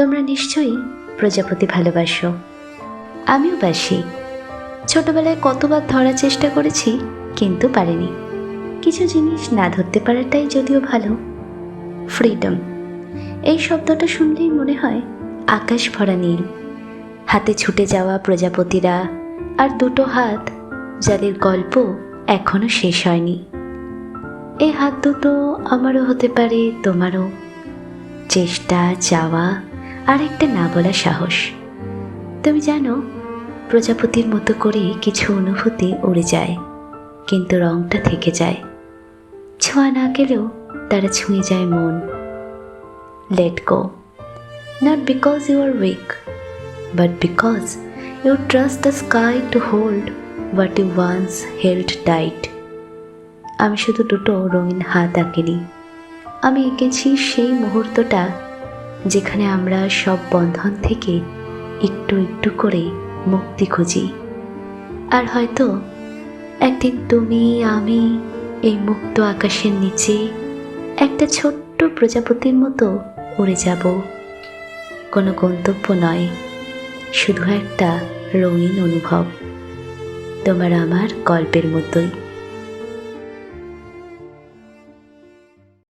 তোমরা নিশ্চয়ই প্রজাপতি ভালোবাসো। আমিও বাসি। ছোটবেলায় কতবার ধরার চেষ্টা করেছি, কিন্তু পারিনি। কিছু জিনিস না ধরতে পারাটাই যদিও ভালো। ফ্রিডম এই শব্দটা শুনলেই মনে হয় আকাশ ভরা নীল। হাতে ছুটে যাওয়া প্রজাপতিরা আর দুটো হাত, যাদের গল্প এখনও শেষ হয়নি। এই হাত দুটো আমারও হতে পারে তোমারও। চেষ্টা, চাওয়া আর একটা না বলা সাহস। তুমি জানো, প্রজাপতির মতো করে কিছু অনুভূতি উড়ে যায়, কিন্তু রংটা থেকে যায়। ছোঁয়া না গেলেও তারা ছুঁয়ে যায় মন। Let go not because you are weak but because you trust the sky to hold what you once held tight আমি শুধু দুটো রঙিন হাত আঁকিনি। আমি এঁকেছি সেই মুহূর্তটা যেখানে আমরা সব বন্ধন থেকে একটু একটু করে মুক্তি খুঁজি। আর হয়তো একদিন তুমি, আমি এই মুক্ত আকাশের নিচে একটা ছোট্ট প্রজাপতির মতো উড়ে যাব। কোনো গন্তব্য নয়, শুধু একটা রঙিন অনুভব, তোমার আমার গল্পের মতোই।